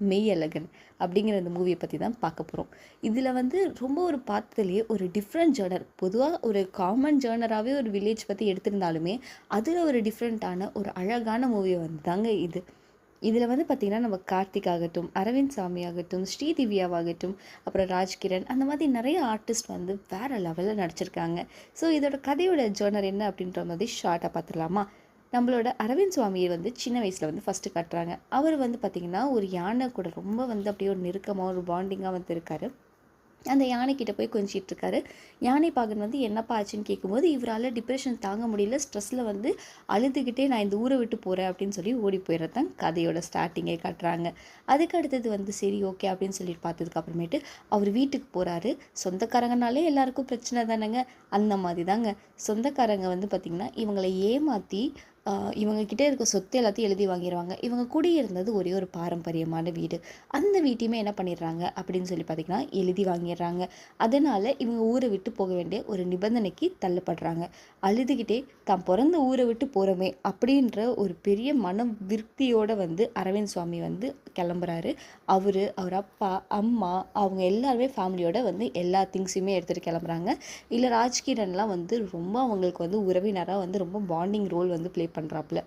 மெய்யழகன் அப்படிங்கிற அந்த மூவியை பற்றி தான் பார்க்க போகிறோம் இதில் வந்து ரொம்ப ஒரு பார்த்ததுலேயே ஒரு டிஃப்ரெண்ட் ஜேர்னர் பொதுவாக ஒரு காமன் ஜேர்னராகவே ஒரு வில்லேஜ் பற்றி எடுத்திருந்தாலுமே அதில் ஒரு டிஃப்ரெண்ட்டான ஒரு அழகான மூவி வந்து தாங்க இது. இதில் வந்து பார்த்திங்கன்னா நம்ம கார்த்திக் ஆகட்டும் அரவிந்த் சாமி ஆகட்டும் ஸ்ரீதிவ்யாவாகட்டும் அப்புறம் ராஜ்கிரண் அந்த மாதிரி நிறைய ஆர்டிஸ்ட் வந்து வேறு லெவலில் நடிச்சிருக்காங்க. ஸோ இதோட கதையோட ஜேர்னர் என்ன அப்படின்ற மாதிரி ஷார்ட்டாக பார்த்துடலாமா? நம்மளோட அரவிந்த் சுவாமியை வந்து சின்ன வயசில் வந்து ஃபஸ்ட்டு காட்டுறாங்க. அவர் வந்து பார்த்திங்கன்னா ஒரு யானை கூட ரொம்ப வந்து அப்படியே ஒரு நெருக்கமாக ஒரு பாண்டிங்காக வந்து இருக்கார். அந்த யானைக்கிட்ட போய் கொஞ்சிட்டு இருக்காரு. யானை பாகன் வந்து என்னப்பா ஆச்சுன்னு கேட்கும்போது இவரால் டிப்ரெஷன் தாங்க முடியல ஸ்ட்ரெஸ்ஸில் வந்து அழுதுகிட்டே நான் இந்த ஊரை விட்டு போகிறேன் அப்படின்னு சொல்லி ஓடி போயிடுறதான் கதையோட ஸ்டார்டிங்கே காட்டுறாங்க. அதுக்கு அடுத்தது வந்து சரி ஓகே அப்படின்னு சொல்லிட்டு பார்த்ததுக்கு அப்புறமேட்டு அவர் வீட்டுக்கு போகிறாரு சொந்தக்காரங்கனாலே எல்லாருக்கும் பிரச்சனை தானேங்க. அந்த மாதிரி தாங்க. சொந்தக்காரங்க வந்து பார்த்திங்கன்னா இவங்களை ஏமாற்றி இவங்க கிட்ட இருக்க சொத்து எல்லாத்தையும் எழுதி வாங்கிடுவாங்க இவங்க குடியிருந்தது ஒரே ஒரு பாரம்பரியமான வீடு. அந்த வீட்டையுமே என்ன பண்ணிடுறாங்க அப்படின்னு சொல்லி பார்த்திங்கன்னா எழுதி வாங்கிடுறாங்க. அதனால் இவங்க ஊரை விட்டு போக வேண்டிய ஒரு நிபந்தனைக்கு தள்ளப்படுறாங்க. அழுதுகிட்டே தான் பிறந்த ஊரை விட்டு போகிறோமே அப்படின்ற ஒரு பெரிய மன விருத்தியோடு வந்து அரவிந்த் சுவாமி வந்து கிளம்புறாரு. அவர் அவர் அப்பா அம்மா அவங்க எல்லாருமே ஃபேமிலியோட வந்து எல்லா திங்ஸையுமே எடுத்துகிட்டு கிளம்புறாங்க. இல்லை ராஜ்கிரன்லாம் வந்து ரொம்ப அவங்களுக்கு வந்து உறவினராக வந்து ரொம்ப பாண்டிங் ரோல் வந்து ப்ளே பண்ணுறாப்புல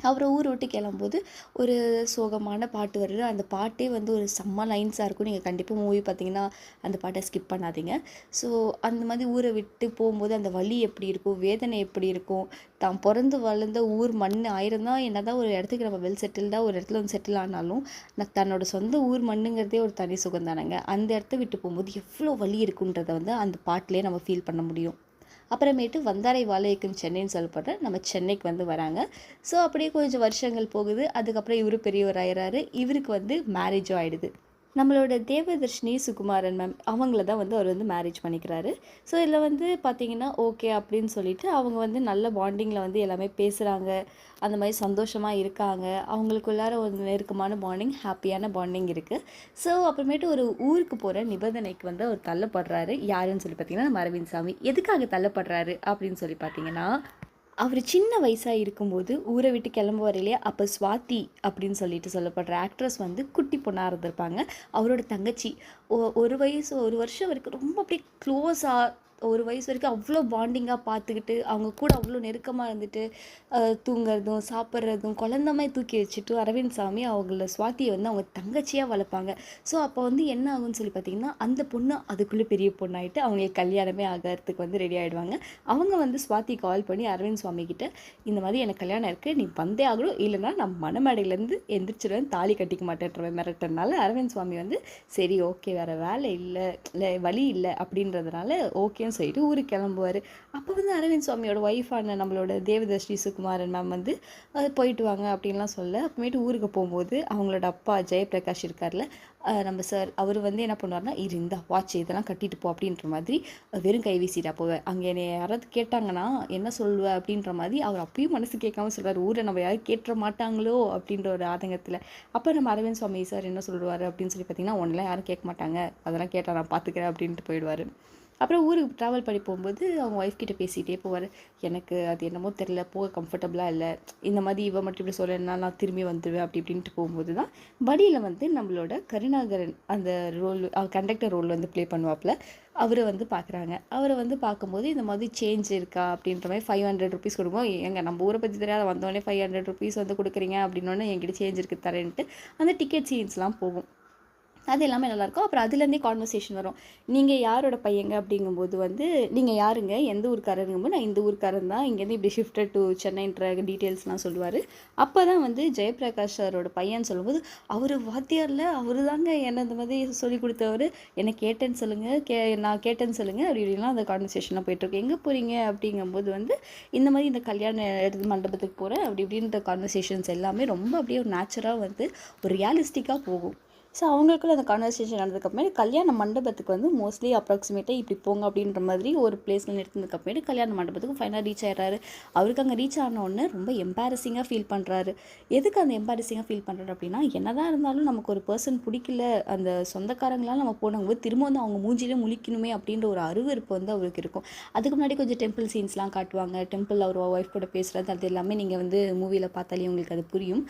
அவரை ஊர் விட்டு கிளம்பும்போது ஒரு சோகமான பாட்டு வருது. அந்த பாட்டே வந்து ஒரு செம்ம லைன்ஸாக இருக்கும். நீங்கள் கண்டிப்பாக மூவி பார்த்தீங்கன்னா அந்த பாட்டை ஸ்கிப் பண்ணாதீங்க. ஸோ அந்த மாதிரி ஊரை விட்டு போகும்போது அந்த வலி எப்படி இருக்கும்? வேதனை எப்படி இருக்கும்? தான் பிறந்து வளர்ந்த ஊர் மண் ஆயிரம் தான் என்ன தான் ஒரு இடத்துக்கு நம்ம வெல் செட்டில்டாக ஒரு இடத்துல வந்து செட்டில் ஆனாலும் நான் தன்னோட சொந்த ஊர் மண்ணுங்கிறதே ஒரு தனி சுகம் தானேங்க அந்த இடத்த விட்டு போகும்போது எவ்வளோ வலி இருக்குன்றதை வந்து அந்த பாட்டிலே நம்ம ஃபீல் பண்ண முடியும். அப்புறமேட்டு வந்தாரை வாழைக்கும் சென்னைன்னு சொல்லப்படுற நம்ம சென்னைக்கு வந்து வராங்க. ஸோ அப்படியே கொஞ்சம் வருஷங்கள் போகுது. அதுக்கப்புறம் இவர் பெரியவர் ஆயிடுறாரு இவருக்கு வந்து மேரேஜும் ஆகிடுது நம்மளோட தேவதர்ஷினி சுகுமாரன் மேம் அவங்கள தான் வந்து அவர் வந்து மேரேஜ் பண்ணிக்கிறாரு. ஸோ இதில் வந்து பார்த்தீங்கன்னா ஓகே அப்படின்னு சொல்லிட்டு அவங்க வந்து நல்ல பாண்டிங்கில் வந்து எல்லாமே பேசுகிறாங்க அந்த மாதிரி சந்தோஷமாக இருக்காங்க. அவங்களுக்குள்ளார ஒரு நெருக்கமான பாண்டிங் ஹாப்பியான பாண்டிங் இருக்குது ஸோ அப்புறமேட்டு ஒரு ஊருக்கு போகிற நிபந்தனைக்கு வந்து அவர் தள்ளப்படுறாரு. யாருன்னு சொல்லி பார்த்தீங்கன்னா நம்ம அரவிந்த் சாமி. எதுக்காக தள்ளப்படுறாரு அப்படின்னு சொல்லி பார்த்தீங்கன்னா அவர் சின்ன வயசாக இருக்கும்போது ஊரை விட்டு கிளம்புவார் இல்லையா அப்போ ஸ்வாதி அப்படின்னு சொல்லிட்டு சொல்லப்படுற ஆக்ட்ரஸ் வந்து குட்டி பொண்ணாக இருந்திருப்பாங்க. அவரோட தங்கச்சி. ஒ- ஒரு வயசு ஒரு வருஷம் வரைக்கும் ரொம்ப அப்படியே க்ளோஸாக ஒரு வயசு வரைக்கும் அவ்வளோ பாண்டிங்காக பார்த்துக்கிட்டு அவங்க கூட அவ்வளோ நெருக்கமாக இருந்துட்டு தூங்குறதும் சாப்பிட்றதும் குழந்தமே தூக்கி வச்சுட்டு அரவிந்த் சாமி அவங்கள சுவாத்தியை வந்து அவங்க தங்கச்சியாக வளர்ப்பாங்க. ஸோ அப்போ வந்து என்ன ஆகும்னு சொல்லி பார்த்தீங்கன்னா அந்த பொண்ணு அதுக்குள்ளே பெரிய பொண்ணாயிட்டு அவங்களுக்கு கல்யாணமே ஆகிறதுக்கு வந்து ரெடி ஆகிடுவாங்க அவங்க வந்து சுவாத்தி கால் பண்ணி அரவிந்த் சுவாமி கிட்ட இந்த மாதிரி எனக்கு கல்யாணம் இருக்குது நீ வந்தே ஆகணும். இல்லைன்னா நான் மணமேடையிலேருந்து எந்திரிச்சிருவேன் தாலி கட்டிக்க மாட்டேன்றவன் மிரட்டுறதுனால அரவிந்த் சுவாமி வந்து சரி ஓகே வேறு வேலை இல்லை இல்லை வழி இல்லை அப்படின்றதுனால ஓகேன்னு சொல்லிட்டு ஊருக்கு கிளம்புவார். அப்போ வந்து அரவிந்த் சுவாமியோட ஒய்ஃபான நம்மளோட தேவதர்ஷி சுகுமாரன் மேம் வந்து அது போயிட்டு வாங்க அப்படின்லாம் சொல்ல அப்புறமேட்டு ஊருக்கு போகும்போது அவங்களோட அப்பா ஜெயபிரகாஷ் இருக்கார்ல நம்ம சார் அவர் வந்து என்ன பண்ணுவார்னா இரு இந்த வாட்ச் இதெல்லாம் கட்டிட்டு போ அப்படின்ற மாதிரி வெறும் கை வீசிட்டா போவேன். அங்கே என்னை யாராவது கேட்டாங்கன்னா என்ன சொல்லுவேன் அப்படின்ற மாதிரி அவர் அப்பயும் மனசு கேட்காம சொல்றாரு. ஊரை நம்ம யாரும் கேட்டுற மாட்டாங்களோ? அப்படின்ற ஒரு ஆதங்கத்தில். அப்போ நம்ம அரவிந்த் சுவாமி சார் என்ன சொல்லுவார்? அப்படின்னு சொல்லி பார்த்தீங்கன்னா ஒன்றெலாம் யாரும் கேட்க மாட்டாங்க. அதெல்லாம் கேட்டால் நான் பார்த்துக்கிறேன் அப்படின்ட்டு போயிடுவார். அப்புறம் ஊருக்கு ட்ராவல் பண்ணி போகும்போது அவங்க ஒய்ஃப் கிட்ட பேசிகிட்டே போவார். எனக்கு அது என்னமோ தெரில போக கம்ஃபர்டபுளாக இல்லை. இந்த மாதிரி இவன் மட்டும் இப்படி சொல்லணும்னா நான் திரும்பி வந்துடுவேன் அப்படி இப்படின்ட்டு போகும்போது தான் வழியில் வந்து நம்மளோட கருணாகரன் அந்த ரோல் கண்டக்டர் ரோல் வந்து ப்ளே பண்ணுவாப்புல. அவரை வந்து பார்க்குறாங்க அவரை வந்து பார்க்கும்போது இந்த மாதிரி சேஞ்ச் இருக்கா அப்படின்ற மாதிரி ஃபைவ் ஹண்ட்ரட் ருபீஸ் கொடுக்கும் எங்கள் நம்ம ஊரை பற்றி தெரியாத வந்தோடனே ஃபைவ் ஹண்ட்ரட் ருபீஸ் வந்து கொடுக்குறீங்க அப்படின்னோடனே என்கிட்ட சேஞ்ச் இருக்குது தரேன்ட்டு அந்த டிக்கெட் சேஞ்ச்லாம் போகும். அது எல்லாமே நல்லாயிருக்கும். அப்புறம் அதுலேருந்தே கான்வர்சேஷன் வரும். நீங்கள் யாரோட பையங்க அப்படிங்கும்போது வந்து நீங்கள் யாருங்க? எந்த ஊருக்காரருங்கும்போது நான் இந்த ஊருக்காரன் தான். இங்கேருந்து இப்படி ஷிஃப்டட் டு சென்னைன்ற டீட்டெயில்ஸ்லாம் சொல்லுவார். அப்போ தான் வந்து ஜெயபிரகாஷ் சாரோட பையன் சொல்லும்போது அவர் வாத்தியாரில் அவர் தாங்க என்ன இந்த மாதிரி சொல்லி கொடுத்தவர். என்னை கேட்டேன்னு சொல்லுங்கள் கே நான் கேட்டேன்னு சொல்லுங்கள் அப்படி இப்படிலாம் அந்த கான்வர்சேஷன்லாம் போயிட்டுருக்கு. எங்கே போகிறீங்க அப்படிங்கும்போது வந்து இந்த மாதிரி இந்த கல்யாண இடத்து மண்டபத்துக்கு போகிறேன் அப்படி இப்படின்ற கான்வர்சேஷன்ஸ் எல்லாமே ரொம்ப அப்படியே ஒரு நேச்சுராக வந்து ஒரு ரியாலிஸ்டிக்காக போகும். ஸோ அவங்களுக்குள்ள அந்த கான்வர்சேஷன் நடந்ததுக்கப்புறமேட்டு கல்யாண மண்டபத்துக்கு வந்து மோஸ்ட்லி அப்ராக்சிமேட்டாக இப்படி போங்க அப்படின்ற மாதிரி ஒரு பிளேஸில் நிறுத்தினதுக்கப்புறமேட்டு கல்யாண மண்டபத்துக்கு ஃபைனாக ரீச் ஆகிறாரு அவருக்கு அங்கே ரீச் ஆனோடனே ரொம்ப எம்பாரசிங்காக ஃபீல் பண்ணுறாரு எதுக்கு அந்த எம்பாரசிங்காக ஃபீல் பண்ணுறாரு அப்படின்னா என்னதான் இருந்தாலும் நமக்கு ஒரு பர்சன் பிடிக்கல அந்த சொந்தக்காரங்களால் நம்ம போனவங்க திரும்ப வந்து அவங்க மூஞ்சிலே முழிக்கணுமே அப்படின்ற ஒரு அருவருப்பு வந்து அவருக்கு இருக்கும். அதுக்கு முன்னாடி கொஞ்சம் டெம்பிள் சீன்ஸ்லாம் காட்டுவாங்க. டெம்பிள் அவர் ஒய்ஃப் கூட பேசுகிறது அது எல்லாமே நீங்கள் வந்து மூவியில் பார்த்தாலே உங்களுக்கு அது புரியும்.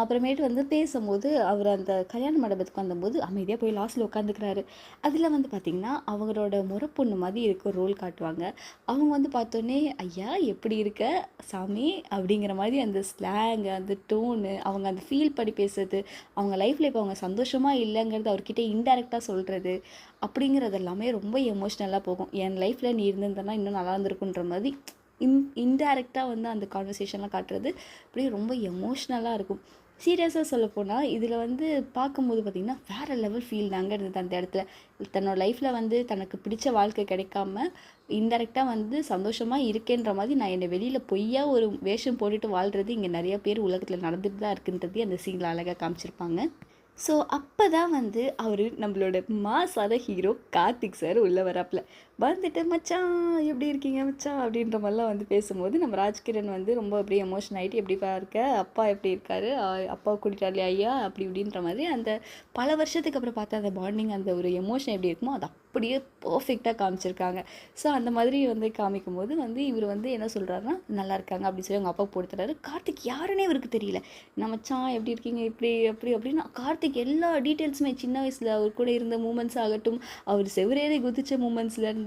அப்புறமேட்டு வந்து பேசும்போது அவர் அந்த கல்யாண மண்டபம் மண்டபத்துக்கு வந்தபோது அமைதியாக போய் லாஸ்ட்டில் உட்காந்துக்கிறாரு அதில் வந்து பார்த்திங்கன்னா அவங்களோட முறப்பொண்ணு மாதிரி இருக்க ரோல் காட்டுவாங்க. அவங்க வந்து பார்த்தோன்னே ஐயா எப்படி இருக்க? சாமி அப்படிங்கிற மாதிரி அந்த ஸ்லாங் அந்த டோனு அவங்க அந்த ஃபீல் படி பேசுறது அவங்க லைஃப்பில் இப்போ அவங்க சந்தோஷமாக இல்லைங்கிறது அவர்கிட்ட இன்டெரக்டாக சொல்கிறது அப்படிங்கிறது எல்லாமே ரொம்ப எமோஷ்னலாக போகும். என் லைஃப்பில் நீ இருந்திருந்தனா இன்னும் நல்லா இருந்திருக்குன்ற மாதிரி இன் இன்டைரக்டாக வந்து அந்த கான்வர்சேஷன்லாம் காட்டுறது அப்படியே ரொம்ப எமோஷ்னலாக இருக்கும். சீரியஸாக சொல்லப்போனால் இதில் வந்து பார்க்கும்போது பார்த்திங்கன்னா வேறு லெவல் ஃபீல் தாங்க இருந்தது அந்த இடத்துல. தன்னோட லைஃப்பில் வந்து தனக்கு பிடிச்ச வாழ்க்கை கிடைக்காம இன்டெரக்டாக வந்து சந்தோஷமாக இருக்கேன்ற மாதிரி நான் என்னை வெளியில் பொய்யா ஒரு வேஷம் போட்டுட்டு வாழ்கிறது இங்கே நிறைய பேர் உலகத்தில் நடந்துட்டு தான் இருக்குன்றதே அந்த சீனில் அழகாக காமிச்சிருப்பாங்க. ஸோ அப்போ தான் வந்து அவர் நம்மளோட மாசான ஹீரோ கார்த்திக் சார் உள்ளே வராப்புல. வந்துட்டு மச்சான் எப்படி இருக்கீங்க மச்சான் அப்படின்ற மாதிரிலாம் வந்து பேசும்போது நம்ம ராஜ்கிரண் வந்து ரொம்ப அப்படியே எமோஷன் ஆகிட்டு எப்படிப்பா இருக்க? அப்பா எப்படி இருக்காரு? அப்பா கூட்டிட்டாரு ஐயா? அப்படி இப்படின்ற மாதிரி அந்த பல வருஷத்துக்கு அப்புறம் பார்த்தா அந்த பாண்டிங் அந்த ஒரு எமோஷன் எப்படி இருக்குமோ அது அப்படியே பர்ஃபெக்டாக காமிச்சிருக்காங்க. ஸோ அந்த மாதிரி வந்து காமிக்கும் போது வந்து இவர் வந்து என்ன சொல்கிறாருன்னா நல்லா இருக்காங்க அப்படின்னு சொல்லி அவங்க அப்பா போடுத்துறாரு கார்த்திக் யாருன்னே இவருக்கு தெரியல. நம்ம மச்சான் எப்படி இருக்கீங்க? இப்படி அப்படி அப்படின்னு. கார்த்திக் எல்லா டீட்டெயில்ஸுமே சின்ன வயசில் அவர் கூட இருந்த மூமெண்ட்ஸ் ஆகட்டும் அவர் செவரேறி குதித்த மூமெண்ட்ஸ்லேருந்து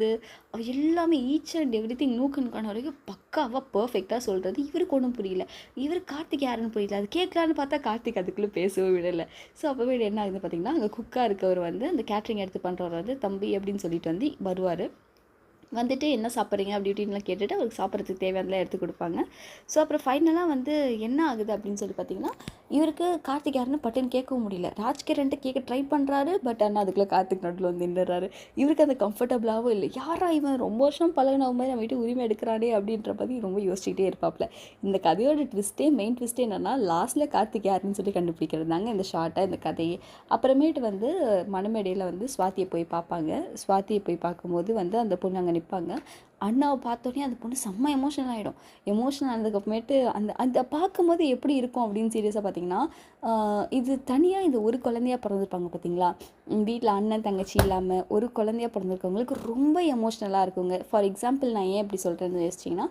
அவர் எல்லாமே ஈச் அண்ட் எவ்ரி திங் நூக்கன் காண வரைக்கும் பக்காவாக பர்ஃபெக்டாக சொல்கிறது இவருக்கு ஒன்றும் புரியல. இவர் கார்த்திக் யாருன்னு புரியல. அது கேட்கலான்னு பார்த்தா கார்த்திக் அதுக்குள்ளே பேசவே விடலை. ஸோ அப்போவே என்ன ஆகுது பார்த்தீங்கன்னா அங்கே குக்காக இருக்கவர் வந்து அந்த கேட்ரிங் எடுத்து பண்ணுறவர் வந்து தம்பி அப்படின்னு சொல்லிட்டு வந்து வருவார். வந்துட்டு என்ன சாப்பிட்றீங்க அப்படி இப்படின்லாம் கேட்டுட்டு அவருக்கு சாப்பிட்றதுக்கு தேவையானதெல்லாம் எடுத்து கொடுப்பாங்க. ஸோ அப்புறம் ஃபைனலாக வந்து என்ன ஆகுது அப்படின்னு சொல்லி பார்த்தீங்கன்னா இவருக்கு கார்த்திக் யாருன்னு பட்டுன்னு கேட்கவும் முடியல. ராஜ்கிரண்ட்டு கேட்க ட்ரை பண்ணுறாரு பட் ஆனால் அதுக்குள்ளே கார்த்திக் நடுவில் வந்து நின்றுறாரு இவருக்கு அது கம்ஃபர்டபுளாகவும் இல்லை. யாரா இவன்? ரொம்ப வருஷம் பழகின மாதிரி நம்ம வீட்டு உரிமை எடுக்கிறானே அப்படின்ற பற்றி ரொம்ப யோசிச்சுக்கிட்டே இருப்பாப்ல. இந்த கதையோட ட்விஸ்ட்டே மெயின் ட்விஸ்ட்டே என்னென்னா லாஸ்ட்டில் கார்த்திக் யாருன்னு சொல்லி கண்டுபிடிக்கிறது தாங்க இந்த ஷார்ட்டாக இந்த கதையே. அப்புறமேட்டு வந்து மணமேடையில் வந்து சுவாத்தியை போய் பார்ப்பாங்க. சுவாத்தியை போய் பார்க்கும்போது வந்து அந்த பொண்ணு அங்கே நிற்பாங்க அண்ணாவை பார்த்தோன்னே அந்த பொண்ணு செம்ம எமோஷனல் ஆகிடும் எமோஷனல் ஆனதுக்கப்புறமேட்டு அந்த அந்த பார்க்கும்போது எப்படி இருக்கும் அப்படின்னு சீரியஸாக பார்த்தீங்கன்னா இது தனியாக இந்த ஒரு குழந்தையா பிறந்திருப்பாங்க பார்த்தீங்களா? வீட்டில் அண்ணன் தங்கச்சி இல்லாமல் ஒரு குழந்தையா பிறந்திருக்கவங்களுக்கு ரொம்ப எமோஷ்னலாக இருக்குங்க. ஃபார் எக்ஸாம்பிள் நான் ஏன் இப்படி சொல்கிறேன்னு யோசிச்சிங்கன்னா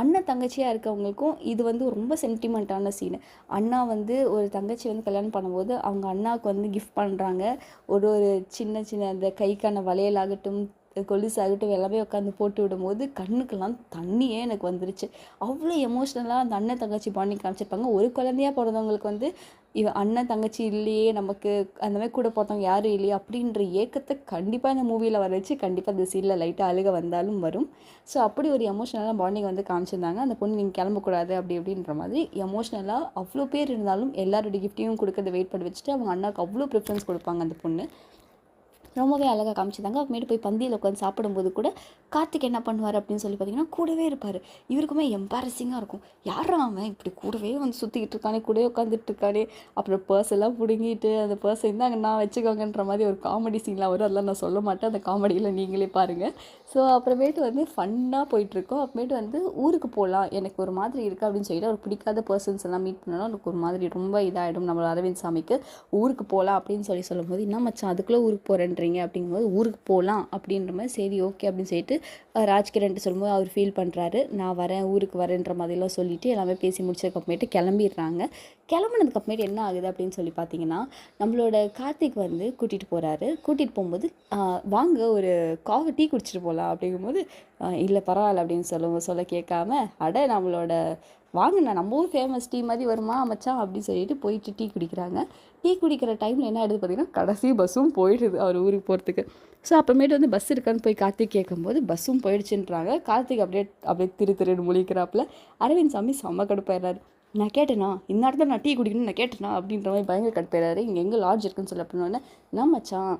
அண்ணன் தங்கச்சியாக இருக்கவங்களுக்கும் இது வந்து ரொம்ப சென்டிமெண்ட்டான சீனு அண்ணா வந்து ஒரு தங்கச்சி வந்து கல்யாணம் பண்ணும்போது அவங்க அண்ணாவுக்கு வந்து கிஃப்ட் பண்ணுறாங்க ஒரு ஒரு சின்ன சின்ன அந்த கைக்கான வளையலாகட்டும் கொலுசு ஆகட்டும் எல்லாமே உட்காந்து போட்டு விடும்போது கண்ணுக்கெல்லாம் தண்ணியே எனக்கு வந்துருச்சு. அவ்வளோ எமோஷ்னலாக அந்த அண்ணன் தங்கச்சி பாண்டிங் காமிச்சிருப்பாங்க. ஒரு குழந்தையா பிறந்தவங்களுக்கு வந்து இவ அண்ணன் தங்கச்சி இல்லையே நமக்கு அந்த மாதிரி கூட போட்டவங்க யாரும் இல்லையே அப்படின்ற ஏக்கத்தை கண்டிப்பாக இந்த மூவியில் வர வச்சு கண்டிப்பாக இந்த சீனில் லைட்டாக அழுக வந்தாலும் வரும். ஸோ அப்படி ஒரு எமோஷ்னலாக பாண்டிங் வந்து காமிச்சிருந்தாங்க. அந்த பொண்ணு நீங்கள் கிளம்பக்கூடாது அப்படி அப்படின்ற மாதிரி எமோஷ்னலாக அவ்வளோ பேர் இருந்தாலும் எல்லாரோட கிஃப்ட்டையும் கொடுக்கறத வெயிட் பண்ணி வச்சுட்டு அவங்க அண்ணாவுக்கு அவ்வளோ ப்ரிஃபரன்ஸ் கொடுப்பாங்க அந்த பொண்ணு. ரொம்பவே அழகாக காமிச்சிருந்தாங்க. அப்புறமேட்டு போய் பந்தியில் உட்காந்து சாப்பிடும்போது கூட கார்த்திக் என்ன பண்ணுவார் அப்படின்னு சொல்லி பார்த்தீங்கன்னா கூடவே இருப்பார். இவருக்குமே எம்பாரசிங்காக இருக்கும். யாரும் அவன்? இப்படி கூடவே வந்து சுற்றிக்கிட்டு இருக்கானே கூடவே உட்காந்துட்டு இருக்கானே. அப்புறம் பர்ஸ் எல்லாம் பிடுங்கிட்டு அந்த பர்ஸ் இருந்தாங்க நான் வச்சுக்கோங்கன்ற மாதிரி ஒரு காமெடி சீன்லாம் வரும். அதெல்லாம் நான் சொல்ல மாட்டேன். அந்த காமெடியில் நீங்களே பாருங்கள் ஸோ அப்புறமேட்டு வந்து ஃபன்னாக போயிட்டுருக்கோம். அப்புறமேட்டு வந்து ஊருக்கு போகலாம் எனக்கு ஒரு மாதிரி இருக்குது அப்படின்னு சொல்லிட்டு ஒரு பிடிக்காத பர்சன்ஸ் எல்லாம் மீட் பண்ணணும் எனக்கு ஒரு மாதிரி ரொம்ப இதாகிடும் நம்ம அரவிந்த் சாமிக்கு ஊருக்கு போகலாம் அப்படின்னு சொல்லி சொல்லும்போது என்ன மச்சான் அதுக்குள்ளே ஊருக்கு பண்ணுறீங்க அப்படிங்கும்போது ஊருக்கு போகலாம் அப்படின்ற மாதிரி சரி ஓகே அப்படின்னு சொல்லிட்டு ராஜ்கிரண்ட்டு சொல்லும்போது அவர் ஃபீல் பண்ணுறாரு நான் வரேன் ஊருக்கு வரேன்ற மாதிரிலாம் சொல்லிவிட்டு எல்லாமே பேசி முடிச்சதுக்கப்புறமேட்டு கிளம்பிடுறாங்க. கிளம்புனதுக்கப்புறமேட்டு என்ன ஆகுது அப்படின்னு சொல்லி பார்த்தீங்கன்னா நம்மளோட கார்த்திக் வந்து கூட்டிகிட்டு போகிறாரு கூட்டிகிட்டு போகும்போது வாங்க ஒரு காஃபி டீ குடிச்சிட்டு போகலாம் அப்படிங்கும்போது இல்லை பரவாயில்ல அப்படின்னு சொல்லுவோம் சொல்ல கேட்காம அட நம்மளோட வாங்கண்ணா நம்மவும் ஃபேமஸ் டீ மாதிரி வருமா மச்சான் அப்படின்னு சொல்லிட்டு போயிட்டு டீ குடிக்கிறாங்க. டீ குடிக்கிற டைமில் என்ன ஆயிடுது பார்த்தீங்கன்னா கடைசி பஸ்ஸும் போயிடுது அவர் ஊருக்கு போகிறதுக்கு ஸோ அப்புறமேட்டு வந்து பஸ் இருக்கான்னு போய் கார்த்திக் கேட்கும்போது பஸ்ஸும் போயிடுச்சுன்றாங்க. கார்த்திக் அப்படியே அப்படியே திரு திருன்னு முழிக்கிறாப்புல. அரவிந்த் சாமி செம்ம கடுப்பாயிடுறாரு. நான் கேட்டேனா? இந்த இடத்துல நான் டீ குடிக்கணும்னு நான் கேட்டேனா? அப்படின்ற மாதிரி பயங்கர கடுப்பாயிடுறாரு. இங்கே எங்கே லாட்ஜ் இருக்குன்னு சொல்ல அப்படின்னோடனே நான் மச்சான்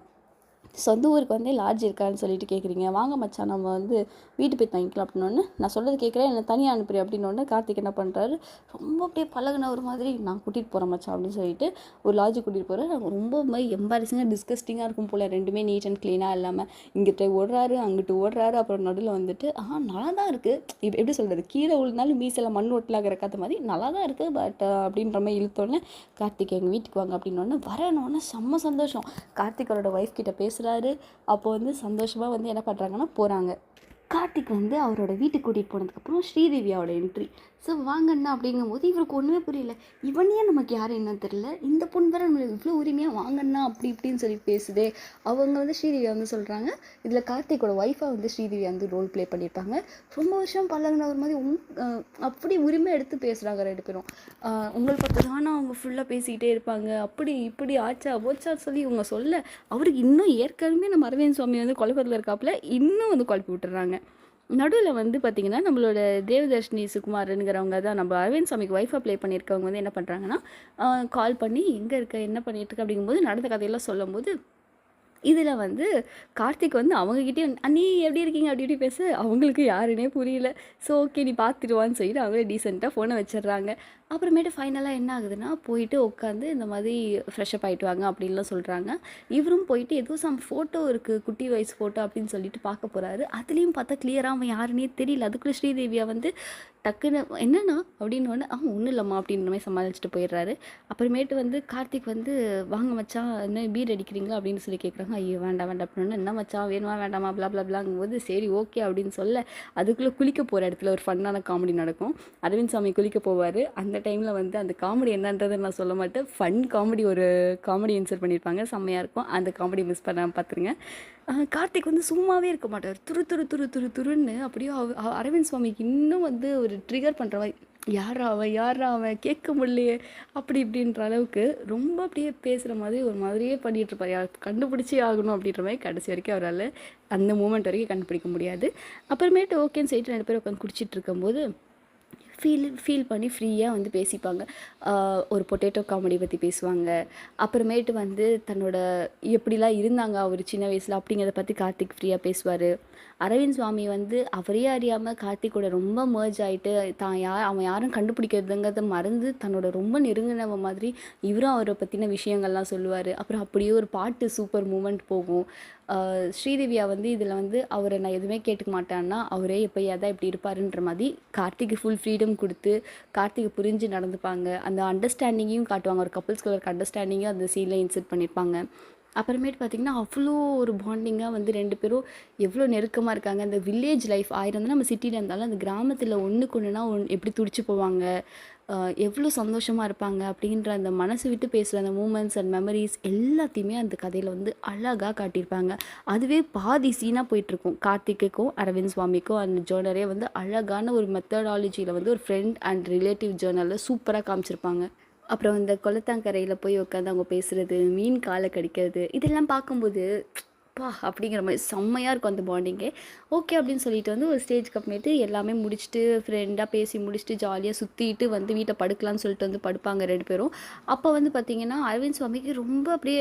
சொந்த ஊருக்கு வந்து லாட்ஜ் இருக்கான்னு சொல்லிட்டு கேட்குறீங்க வாங்க மச்சான் நம்ம வந்து வீட்டு போய் தங்கிக்கலாம் அப்படின்னோடனே நான் சொல்கிறது கேட்குறேன் என்னை தனியாக அனுப்புறேன் அப்படின்னோடனே கார்த்திக் என்ன பண்ணுறாரு ரொம்ப அப்படியே பழகின ஒரு மாதிரி நான் கூட்டிகிட்டு போகிறேன் மச்சான் அப்படின்னு சொல்லிட்டு ஒரு லாட்ஜ் கூட்டிகிட்டு போகிறேன் ரொம்ப மாதிரி எம்பாரசிங்காக டிஸ்கஸ்டிங்காக இருக்கும் போல். ரெண்டுமே நீட் அண்ட் க்ளீனாக இல்லாமல் இங்கிட்ட ஓடுறாரு அங்கிட்டு ஓடுறாரு அப்புறம் நடுவில் வந்துட்டு ஆ நல்லா தான் இருக்குது இப்போ எப்படி சொல்கிறது கீழே விழுந்தாலும் மீசில் மண் ஒட்டலாக கற்ற மாதிரி நல்லா தான் இருக்குது பட் அப்படின்ற மாதிரி இழுத்தோடனே கார்த்திக் எங்கள் வீட்டுக்கு வாங்க அப்படின்னோடனே வரணுன்னே செம்ம சந்தோஷம். கார்த்திகரோட ஒய்ஃப் கிட்ட பேசுகிறாரு அப்போ வந்து சந்தோஷமாக வந்து என்ன பண்ணுறாங்கன்னா போகிறாங்க கார்த்திக் வந்து அவரோட வீட்டுக்கு கூட்டிகிட்டு போனதுக்கப்புறம் ஸ்ரீதேவியாவோட என்ட்ரி ஸோ வாங்கண்ணா அப்படிங்கும்போது இவருக்கு ஒன்றுமே புரியல. இவனே நமக்கு யாரும் என்ன தெரியல. இந்த பொண்ணு வேறு நம்மளுக்கு இவ்வளோ உரிமையாக வாங்கண்ணா அப்படி இப்படின்னு சொல்லி பேசுதே. அவங்க வந்து ஸ்ரீதேவி வந்து சொல்கிறாங்க இதில் கார்த்திகோட ஒய்ஃபாக வந்து ஸ்ரீதேவியா வந்து ரோல் ப்ளே பண்ணியிருப்பாங்க. ரொம்ப வருஷம் பழகுன ஒரு மாதிரி உம் அப்படி உரிமை எடுத்து பேசுகிறாங்க ரெண்டு பேரும். உங்களை பார்த்து தானே அவங்க ஃபுல்லாக பேசிக்கிட்டே இருப்பாங்க. அப்படி இப்படி ஆச்சா போச்சா சொல்லி இவங்க சொல்ல அவருக்கு இன்னும் ஏற்கனவே நம்ம அரவிந்த் சுவாமி வந்து குழப்பத்தில் இருக்காப்புல இன்னும் வந்து குழப்பி விட்டுறாங்க. நடுவில் வந்து பார்த்திங்கன்னா நம்மளோட தேவதர்ஷினி சுகுமாரனுங்கிறவங்க தான் நம்ம அரவிந்த் சாமிக்கு ஒய்ஃபாக ப்ளே பண்ணியிருக்கவங்க வந்து என்ன பண்ணுறாங்கன்னா கால் பண்ணி எங்கே இருக்க? என்ன பண்ணிட்டுருக்கு அப்படிங்கும்போது நடந்த கதையெல்லாம் சொல்லும்போது இதில் வந்து கார்த்திக் வந்து அவங்கக்கிட்டே அண்ணி எப்படி இருக்கீங்க? அப்படி இப்படி பேச அவங்களுக்கு யாருன்னே புரியல. ஸோ ஓகே நீ பார்த்துடுவான்னு சொல்லிட்டு அவங்களே டீசெண்டாக ஃபோனை வச்சிடுறாங்க. அப்புறமேட்டு ஃபைனலாக என்ன ஆகுதுன்னா போயிட்டு உட்காந்து இந்த மாதிரி ஃப்ரெஷ்அப் ஆகிட்டு வாங்க அப்படின்லாம் சொல்கிறாங்க இவரும் போயிட்டு ஏதோ சம் ஃபோட்டோ இருக்குது குட்டி வயசு ஃபோட்டோ அப்படின்னு சொல்லிட்டு பார்க்க போகிறாரு அதுலேயும் பார்த்தா கிளியராக அவன் யாருன்னே தெரியல. அதுக்குள்ளே ஸ்ரீதேவியா வந்து டக்குன்னு என்னென்னா அப்படின்னு ஒன்று ஆ ஒன்றும் இல்லைம்மா அப்படின்ற மாதிரி சமாளிச்சுட்டு போயிடுறாரு. அப்புறமேட்டு வந்து கார்த்திக் வந்து வாங்க மச்சான் என்ன பீர் அடிக்கிறீங்களா? அப்படின்னு சொல்லி கேட்குறாங்க ஐயோ வேண்டாம் வேண்டாம் அப்படின்னு என்ன மச்சான் வேணுமா வேண்டாமா பிளா பிளா பிளாங்கும்போது சரி ஓகே அப்படின்னு சொல்ல அதுக்குள்ளே குளிக்க போகிற இடத்துல ஒரு ஃபன்னான காமெடி நடக்கும். அரவிந்த் சாமி குளிக்க போவார். அந்த டைமில் வந்து அந்த காமெடி என்னன்றதை நான் சொல்ல மாட்டேன். ஃபன் காமெடி ஒரு காமெடி இன்சர்ட் பண்ணியிருப்பாங்க செம்மையாக இருக்கும். அந்த காமெடி மிஸ் பண்ணாமல் பார்த்துருங்க கார்த்திக் வந்து சும்மாவே இருக்க மாட்டார். துரு துரு துரு துரு துருன்னு அப்படியே அவ- அரவிந்த் சுவாமிக்கு இன்னும் வந்து ஒரு ட்ரிகர் பண்ணுற மாதிரி யாரா அவன் யாரா அவன் கேட்க முடியலையே. அப்படி இப்படின்ற அளவுக்கு ரொம்ப அப்படியே பேசுகிற மாதிரி ஒரு மாதிரியே பண்ணிகிட்ருப்பார் இருப்பார். யார் கண்டுபிடிச்சே ஆகணும் அப்படின்ற மாதிரி கடைசி வரைக்கும் அவரால் அந்த மூமெண்ட் வரைக்கும் கண்டுபிடிக்க முடியாது. அப்புறமேட்டு ஓகேன்னு சொல்லிட்டு ரெண்டு பேர் உட்காந்து குடிச்சிட்டு இருக்கும்போது ஃபீல் ஃபீல் பண்ணி ஃப்ரீயாக வந்து பேசிப்பாங்க. ஒரு பொட்டேட்டோ காமெடி பற்றி பேசுவாங்க. அப்புறமேட்டு வந்து தன்னோட எப்படிலாம் இருந்தாங்க அவர் சின்ன வயசில் அப்படிங்கிறத பற்றி கார்த்திக் ஃப்ரீயாக பேசுவார். அரவிந்த் சுவாமி வந்து அவரே அறியாமல் கார்த்திக்கோட ரொம்ப மேர்ஜ் ஆகிட்டு தான் யார் அவன் யாரும் கண்டுபிடிக்கிறதுங்கிறத மறந்து தன்னோட ரொம்ப நெருங்கினவ மாதிரி இவரும் அவரை பற்றின விஷயங்கள்லாம் சொல்லுவார். அப்புறம் அப்படியே ஒரு பாட்டு சூப்பர் மூமெண்ட் போகும். ஸ்ரீதேவியா வந்து இதில் வந்து அவரை நான் எதுவுமே கேட்டுக்க மாட்டேன்னா அவரே எப்போயாதான் இப்படி இருப்பாருன்ற மாதிரி கார்த்திக் ஃபுல் ஃப்ரீடம் கொடுத்து கார்த்திகை புரிஞ்சு நடந்துப்பாங்க. அந்த அண்டர்ஸ்டாண்டிங்கையும் காட்டுவாங்க. ஒரு கப்புள்ஸ்குள்ள இருக்க அண்டர்ஸ்டாண்டிங்கும் அந்த சீனில் இன்செர்ட் பண்ணியிருப்பாங்க அப்புறமேட்டு பார்த்திங்கன்னா அவ்வளோ ஒரு பாண்டிங்காக வந்து ரெண்டு பேரும் எவ்வளோ நெருக்கமாக இருக்காங்க. அந்த வில்லேஜ் லைஃப் ஆயிரம் நம்ம சிட்டியில் இருந்தாலும் அந்த கிராமத்தில் ஒன்றுக்கு ஒன்றுனா ஒன் எப்படி துடிச்சு போவாங்க? எவ்வளோ சந்தோஷமாக இருப்பாங்க அப்படின்ற அந்த மனசு விட்டு பேசுகிற அந்த மூமெண்ட்ஸ் அண்ட் மெமரிஸ் எல்லாத்தையுமே அந்த கதையில் வந்து அழகாக காட்டியிருப்பாங்க. அதுவே பாதி சீனாக போயிட்டுருக்கும். கார்த்திக்குக்கும் அரவிந்த் சுவாமிக்கும் அந்த ஜேர்னரே வந்து அழகான ஒரு மெத்தடாலஜியில் வந்து ஒரு ஃப்ரெண்ட் அண்ட் ரிலேட்டிவ் ஜேர்னலில் சூப்பராக காமிச்சிருப்பாங்க. அப்புறம் இந்த குளத்தாங்கரையில் போய் உட்காந்து அவங்க பேசுகிறது மீன் காலை கடிக்கிறது இதெல்லாம் பார்க்கும்போது அப்பா அப்படிங்கிற மாதிரி செம்மையாக இருக்கும் அந்த பாண்டிங்கே ஓகே அப்படின்னு சொல்லிட்டு வந்து ஒரு ஸ்டேஜ்க்கு அப்புறமேட்டு எல்லாமே முடிச்சுட்டு ஃப்ரெண்டாக பேசி முடிச்சுட்டு ஜாலியாக சுற்றிட்டு வந்து வீட்டை படுக்கலாம்னு சொல்லிட்டு வந்து படுப்பாங்க ரெண்டு பேரும். அப்போ வந்து பார்த்தீங்கன்னா அரவிந்த் சுவாமிக்கு ரொம்ப அப்படியே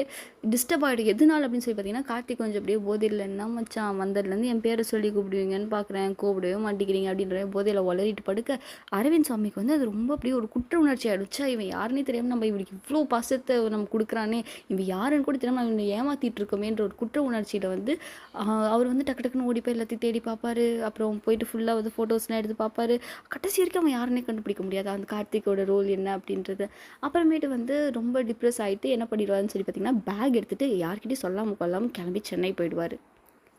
டிஸ்டர்ப் ஆகிடும் எதனால அப்படின்னு சொல்லி பார்த்தீங்கன்னா கார்த்திக் கொஞ்சம் அப்படியே போதையில் என்ன மச்சான் வந்ததுலேருந்து என் பேரை சொல்லி கூப்பிடுவீங்கன்னு பார்க்குறேன் கூப்பிடவே மாட்டேங்கிறீங்க அப்படின்ற போதையில் வளரிட்டு படுக்க அரவிந்த் சுவாமிக்கு வந்து அது ரொம்ப அப்படியே ஒரு குற்ற உணர்ச்சி ஆகிடுச்சா இவன் யாருன்னே தெரியாமல் நம்ம இவனுக்கு இவ்வளோ பாசத்தை நம்ம கொடுக்குறானே இவன் யாருன்னு கூட தெரியாமல் இவனை ஏமாற்றிட்டு இருக்கோமேன்ற ஒரு குற்ற உணர்ச்சி உணர்ச்சியில் வந்து அவர் வந்து டக்கு டக்குன்னு ஓடி போய் எல்லாத்தையும் தேடி பார்ப்பாரு அப்புறம் போயிட்டு ஃபுல்லாக வந்து ஃபோட்டோஸ்லாம் எடுத்து பார்ப்பாரு கடைசி வரைக்கும் அவன் யாருன்னே கண்டுபிடிக்க முடியாது. அந்த கார்த்திக்கோட ரோல் என்ன அப்படின்றது. அப்புறமேட்டு வந்து ரொம்ப டிப்ரெஸ் ஆகிட்டு என்ன பண்ணிடுவாருன்னு சொல்லி பார்த்தீங்கன்னா பேக் எடுத்துகிட்டு யார்கிட்டையும் சொல்லாமல் கொள்ளாமல் கிளம்பி சென்னை போயிடுவார்.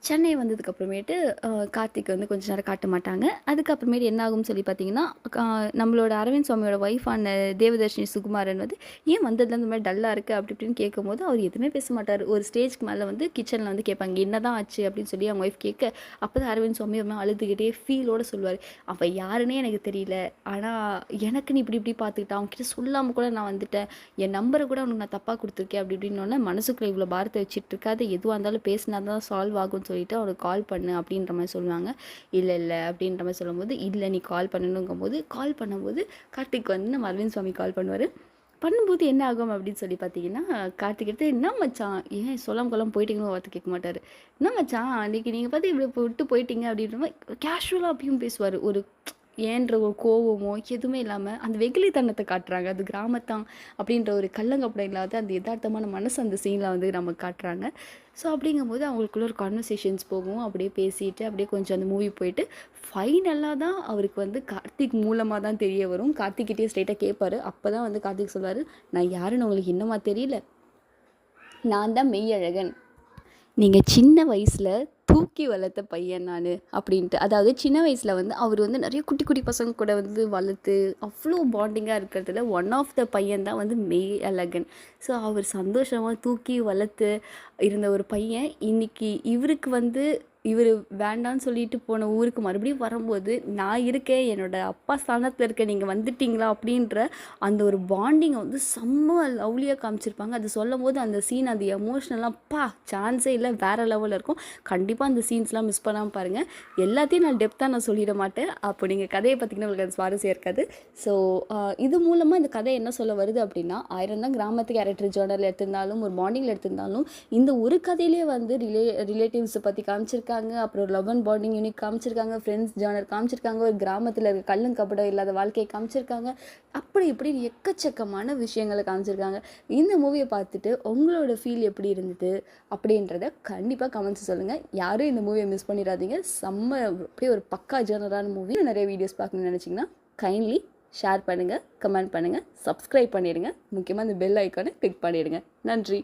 சென்னை வந்ததுக்கு அப்புறமேட்டு கார்த்திக் வந்து கொஞ்ச நேரம் காட்ட மாட்டாங்க. அதுக்கப்புறமேட்டு என்ன ஆகும்னு சொல்லி பார்த்தீங்கன்னா கா- நம்மளோட அரவிந்த் சுவாமியோட ஒய்ஃபான தேவதர்ஷினி சுகுமாரன் வந்து ஏன் வந்ததுல இந்த மாதிரி டல்லாக இருக்குது அப்படி இப்படின்னு கேட்கும்போது அவர் எதுவுமே பேச மாட்டார். ஒரு ஸ்டேஜ்க்கு மேலே வந்து கிச்சனில் வந்து கேட்பாங்க என்னதான் ஆச்சு? அப்படின்னு சொல்லி அவங்க ஒய்ஃப் கேட்க அப்போ தான் அரவிந்த் சுவாமி ஒரு மாதிரி அழுதுகிட்டே ஃபீலோடு சொல்லுவார். அவள் யாருன்னே எனக்கு தெரியல. ஆனால் எனக்கு நீ இப்படி இப்படி பார்த்துக்கிட்டா அவங்ககிட்ட சொல்லாமல் கூட நான் வந்துட்டேன். என் நம்பரை கூட அவனுக்கு நான் தப்பாக கொடுத்துருக்கேன். அப்படி இப்படின்னோடனே மனசுக்குள்ளே இவ்வளோ பாரத்தை வச்சுட்டு இருக்காது. எதுவாக இருந்தாலும் பேசினா தான் சால்வ் ஆகும்னு சொல்லி சொல்லிட்டு அவனுக்கு கால் பண்ணு அப்படின்ற மாதிரி சொல்லுவாங்க. இல்லை இல்லை அப்படின்ற மாதிரி சொல்லும்போது இல்லை நீ கால் பண்ணணுங்கும் போது கால் பண்ணும்போது கார்த்திக் வந்து நம்ம அரவிந்த் சுவாமி கால் பண்ணுவார். பண்ணும்போது என்ன ஆகும் அப்படின்னு சொல்லி பார்த்தீங்கன்னா கார்த்திக் எடுத்து என்ன மச்சான்? ஏன் சொல்லாம கொள்ளாம போயிட்டீங்கன்னு வார்த்தை கேட்க மாட்டார். என்ன மச்சான்? அன்றைக்கி நீங்கள் பார்த்து இப்படி விட்டு போயிட்டீங்க அப்படின்ற மாதிரி கேஷுவலாக அப்பயும் பேசுவார். ஒரு ஏன்ற ஒரு கோவமோ எதுவுமே இல்லாமல் அந்த வெகுளித்தனத்தை காட்டுறாங்க. அது கிராமத்தான் அப்படின்ற ஒரு கள்ளங்கப்படம் இல்லாத அந்த யதார்த்தமான மனசு அந்த சீனில் வந்து நம்ம காட்டுறாங்க. ஸோ அப்படிங்கும்போது அவங்களுக்குள்ள ஒரு கான்வர்சேஷன்ஸ் போகும். அப்படியே பேசிட்டு அப்படியே கொஞ்சம் அந்த மூவி போயிட்டு ஃபைனலாக தான் அவருக்கு வந்து கார்த்திக் மூலமாக தான் தெரிய வரும். கார்த்திக்கிட்டே ஸ்ட்ரைட்டாக கேட்பாரு அப்போ தான் வந்து கார்த்திக் சொல்வார் நான் யாருன்னு உங்களுக்கு இன்னமா தெரியல? நான் தான் மெய்யழகன். நீங்கள் சின்ன வயசில் தூக்கி வளர்த்த பையன் நான் அப்படின்ட்டு. அதாவது சின்ன வயசில் வந்து அவர் வந்து நிறைய குட்டி குட்டி பசங்க கூட வந்து வளர்த்து அவ்வளோ பாண்டிங்காக இருக்கிறதுல ஒன் ஆஃப் த பையன் தான் வந்து மெய் அழகன். ஸோ அவர் சந்தோஷமாக தூக்கி வளர்த்து இருந்த ஒரு பையன். இன்னைக்கு இவருக்கு வந்து இவர் வேண்டான்னு சொல்லிட்டு போன ஊருக்கு மறுபடியும் வரும்போது நான் இருக்கேன் என்னோட அப்பா ஸ்தானத்தில் இருக்க நீங்கள் வந்துட்டீங்களா? அப்படின்ற அந்த ஒரு பாண்டிங்கை வந்து செம்ம லவ்லியாக காமிச்சிருப்பாங்க. அது சொல்லும் போது அந்த சீன் அது எமோஷ்னலாக பா சான்ஸே இல்லை வேறு லெவலில் இருக்கும். கண்டிப்பாக அந்த சீன்ஸ்லாம் மிஸ் பண்ணாமல் பாருங்கள் எல்லாத்தையும் நான் டெப்த்தாக நான் சொல்லிட மாட்டேன். அப்போ நீங்கள் கதையை பார்த்தீங்கன்னா உங்களுக்கு அது சுவாரஸ்யம் இருக்காது. ஸோ இது மூலமாக இந்த கதை என்ன சொல்ல வருது அப்படின்னா ஆயிரம் தான் கிராமத்து கேரக்டர் ஜேர்னல் எடுத்திருந்தாலும் ஒரு பாண்டிங்கில் எடுத்திருந்தாலும் இந்த ஒரு கதையிலே வந்து ரிலே ரிலேட்டிவ்ஸை பற்றி காமிச்சிருக்காங்க அப்புறம் லவ் அண்ட் பாண்டிங் யூனிக் காமிச்சிருக்காங்க. ஃப்ரெண்ட்ஸ் ஜானர் காமிச்சிருக்காங்க. ஒரு கிராமத்தில் இருக்க கல்லும் கப்படம் இல்லாத வாழ்க்கையை காமிச்சிருக்காங்க. அப்படி இப்படி எக்கச்சக்கமான விஷயங்களை காமிச்சிருக்காங்க. இந்த மூவியை பார்த்துட்டு உங்களோட ஃபீல் எப்படி இருந்தது அப்படின்றத கண்டிப்பாக கமெண்ட்ஸ் சொல்லுங்கள் யாரும் இந்த மூவியை மிஸ் பண்ணிடாதீங்க. செம்ம அப்படியே ஒரு பக்கா ஜேர்னரான மூவி நிறைய வீடியோஸ் பார்க்கணும்னு நினச்சிங்கன்னா கைண்ட்லி ஷேர் பண்ணுங்கள் கமெண்ட் பண்ணுங்கள் சப்ஸ்கிரைப் பண்ணிடுங்க. முக்கியமாக இந்த பெல் ஐக்கானை கிளிக் பண்ணிடுங்க. நன்றி.